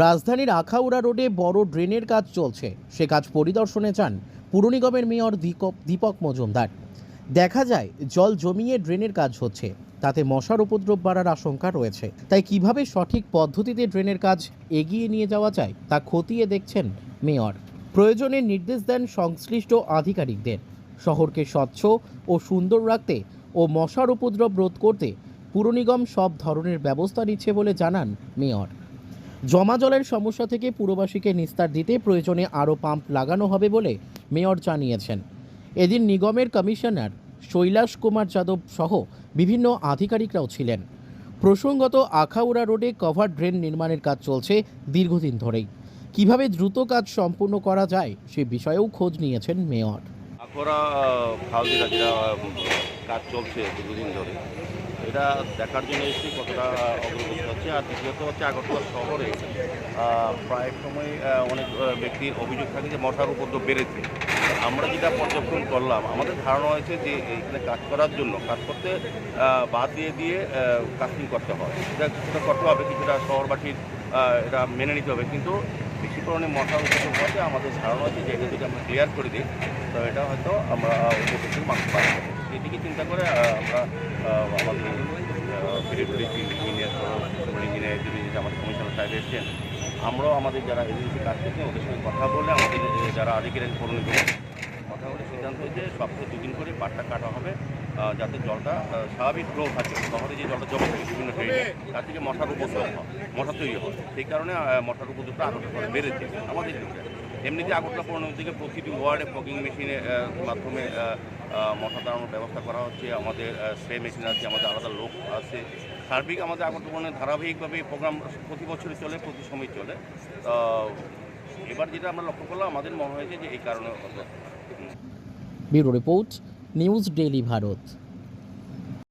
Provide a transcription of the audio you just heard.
রাজধানীর আখাউড়া রোডে বড় ড্রেনের কাজ চলছে। সে কাজ পরিদর্শনে যান পুর নিগমের মেয়র দীপক দীপক মজুমদার। দেখা যায়, জল জমিয়ে ড্রেনের কাজ হচ্ছে। তাতে মশার উপদ্রব বাড়ার আশঙ্কা রয়েছে। তাই কীভাবে সঠিক পদ্ধতিতে ড্রেনের কাজ এগিয়ে নিয়ে যাওয়া যায়, তা খতিয়ে দেখছেন মেয়র। প্রয়োজনে নির্দেশ দেন সংশ্লিষ্ট আধিকারিকদের। শহরকে স্বচ্ছ ও সুন্দর রাখতে ও মশার উপদ্রব রোধ করতে পুর নিগম সব ধরনের ব্যবস্থা নিচ্ছে বলে জানান মেয়র। জমা জলের সমস্যা থেকে পুরবাসীকে নিস্তার দিতে প্রয়োজনে আরও পাম্প লাগানো হবে বলে মেয়র জানিয়েছেন। এদিন নিগমের কমিশনার শৈলাস কুমার যাদব সহ বিভিন্ন আধিকারিকরাও ছিলেন। প্রসঙ্গত, আখাউড়া রোডে কভার ড্রেন নির্মাণের কাজ চলছে দীর্ঘদিন ধরেই। কীভাবে দ্রুত কাজ সম্পূর্ণ করা যায় সে বিষয়েও খোঁজ নিয়েছেন মেয়র। কাজ চলছে দীর্ঘদিন ধরে। এটা দেখার জন্য এসেছি কতটা অগ্রগতি হচ্ছে। আর দ্বিতীয়ত হচ্ছে আগরতলা শহরে প্রায় সময় অনেক ব্যক্তির অভিযোগ থাকে যে মশার উপদ্রব বেড়েছে। আমরা যেটা পর্যবেক্ষণ করলাম, আমাদের ধারণা হয়েছে যে এইখানে কাজ করার জন্য, কাজ করতে বাদ দিয়ে দিয়ে কাস্টিং করতে হয়। সেটা কিছুটা করতে হবে, কিছুটা শহরবাসীর এটা মেনে নিতে হবে। কিন্তু বেশি পরিমাণে মশার উপদ্রব হচ্ছে আমাদের ধারণা হচ্ছে যে এটা যদি আমরা ক্লিয়ার করে দিই, তো এটা হয়তো আমরা উপকৃত মানতে পারব। এদিকে চিন্তা করে আমরা আমাদের ইঞ্জিনিয়ার ইঞ্জিনিয়ার যিনি আমাদের কমিশনার সাহেব এসছেন, আমরাও আমাদের যারা এজেন্সি কাজ করছেন ওদের সঙ্গে কথা বলে আমাদের যারা আধিকারিক করুন কথা বলে সিদ্ধান্ত হয়েছে, সপ্তাহে দুদিন করে পাটটা কাটা হবে যাতে জলটা স্বাভাবিক ফ্লো থাকে, শহরে যে জলটা জমা থাকে বিভিন্ন ট্রেনে তার থেকে মশার উপদ্রব হয় মশা তৈরি হয় সেই কারণে মশার উপদ্রবটা আগরতলা বেড়েছে, আমাদের এমনিতে আগরতলা পৌরনিগম থেকে প্রতিটি ওয়ার্ডে ফগিং মেশিনের মাধ্যমে মশা তাড়ানোর ব্যবস্থা করা হচ্ছে। আমাদের স্প্রে মেশিন আছে, আমাদের আলাদা লোক আছে। সার্বিক আমাদের আগরতলা ধারাবাহিকভাবে এই প্রোগ্রাম প্রতি বছরই চলে, প্রতি সময় চলে। এবার যেটা আমরা লক্ষ্য করলাম, আমাদের মনে হয়েছে যে এই কারণে। Bureau report, news daily Bharat.